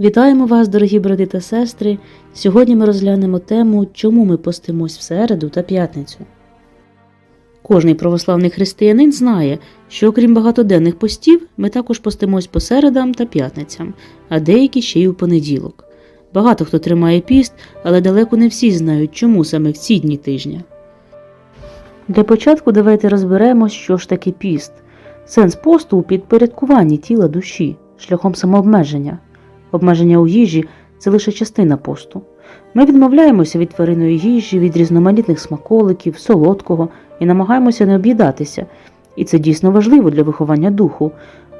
Вітаємо вас, дорогі брати та сестри. Сьогодні ми розглянемо тему, чому ми постимось в середу та п'ятницю. Кожний православний християнин знає, що окрім багатоденних постів, ми також постимось по середам та п'ятницям, а деякі ще й у понеділок. Багато хто тримає піст, але далеко не всі знають, чому саме в ці дні тижня. Для початку давайте розберемо, що ж таке піст. Сенс посту у підпорядкуванні тіла душі шляхом самообмеження. Обмеження у їжі це лише частина посту. Ми відмовляємося від твариної їжі, від різноманітних смаколиків, солодкого і намагаємося не об'їдатися. І це дійсно важливо для виховання духу.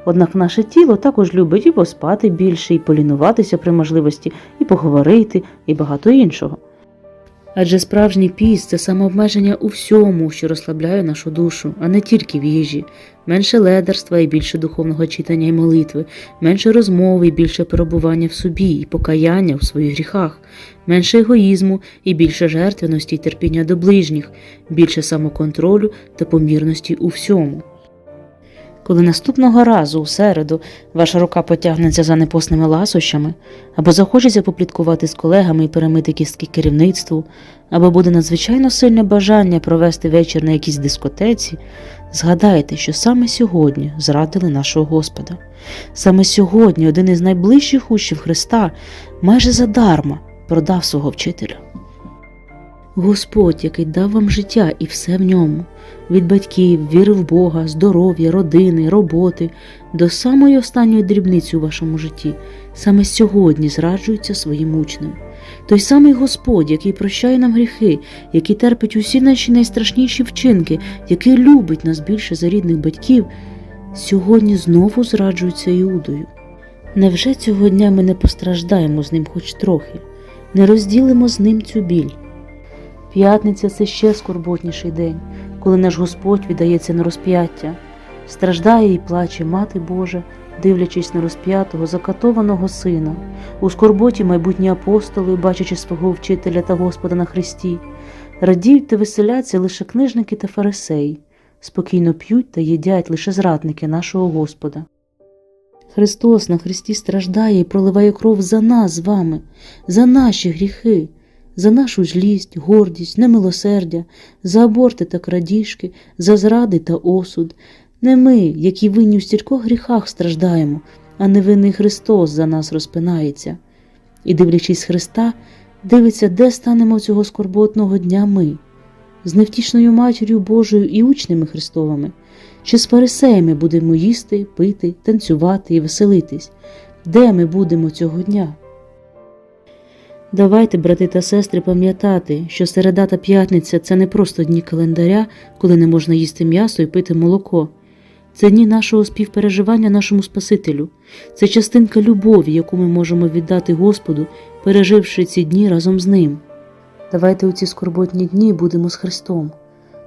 Однак наше тіло також любить і поспати більше, і полінуватися при можливості, і поговорити, і багато іншого. Адже справжній піст це самообмеження у всьому, що розслабляє нашу душу, а не тільки в їжі, менше ледарства і більше духовного читання і молитви, менше розмови і більше перебування в собі і покаяння в своїх гріхах, менше егоїзму і більше жертвеності і терпіння до ближніх, більше самоконтролю та помірності у всьому. Коли наступного разу у середу ваша рука потягнеться за непосними ласощами, або захочеться попліткувати з колегами і перемити кістки керівництву, або буде надзвичайно сильне бажання провести вечір на якійсь дискотеці, згадайте, що саме сьогодні зрадили нашого Господа. Саме сьогодні один із найближчих учнів Христа майже задарма продав свого вчителя. Господь, який дав вам життя і все в ньому, від батьків, віри в Бога, здоров'я, родини, роботи, до самої останньої дрібниці у вашому житті, саме сьогодні зраджується своїм учнем. Той самий Господь, який прощає нам гріхи, який терпить усі наші найстрашніші вчинки, який любить нас більше за рідних батьків, сьогодні знову зраджується Іудою. Невже цього дня ми не постраждаємо з ним хоч трохи, не розділимо з ним цю біль? П'ятниця це ще скорботніший день, коли наш Господь віддається на розп'яття, страждає і плаче Мати Божа, дивлячись на розп'ятого, закатованого сина, у скорботі майбутні апостоли, бачачи свого вчителя та Господа на Христі, радіють та веселяться лише книжники та фарисеї, спокійно п'ють та їдять лише зрадники нашого Господа. Христос на Христі страждає і проливає кров за нас з вами, за наші гріхи за нашу злість, гордість, немилосердя, за аборти та крадіжки, за зради та осуд. Не ми, які винні в стількох гріхах страждаємо, а невинний Христос за нас розпинається. І, дивлячись Христа, дивиться, де станемо цього скорботного дня ми, з невтішною матір'ю Божою і учнями Христовими, чи з фарисеями будемо їсти, пити, танцювати і веселитись, де ми будемо цього дня? Давайте, брати та сестри, пам'ятати, що середа та п'ятниця це не просто дні календаря, коли не можна їсти м'ясо і пити молоко. Це дні нашого співпереживання нашому Спасителю, це частинка любові, яку ми можемо віддати Господу, переживши ці дні разом з Ним. Давайте у ці скорботні дні будемо з Христом.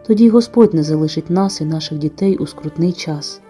Тоді Господь не залишить нас і наших дітей у скрутний час.